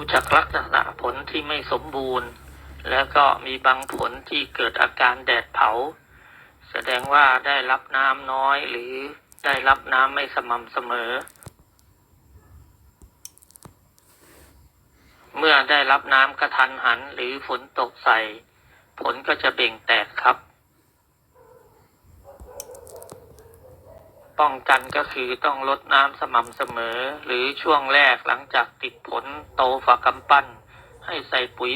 ดูจากลักษณะผลที่ไม่สมบูรณ์ แล้วก็มีบางผลที่เกิดอาการแดดเผา แสดงว่าได้รับน้ำน้อยหรือได้รับน้ำไม่สม่ำเสมอ เมื่อได้รับน้ำกระทันหันหรือฝนตกใส่ ผลก็จะเบ่งแตกครับ ป้องกันก็คือต้องลดน้ำสม่ำเสมอ หรือช่วงแรกหลังจากติดผลโตฝากำปั้น ให้ใส่ปุ๋ย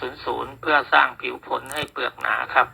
1500 เพื่อสร้างผิวผลให้เปลือกหนาครับ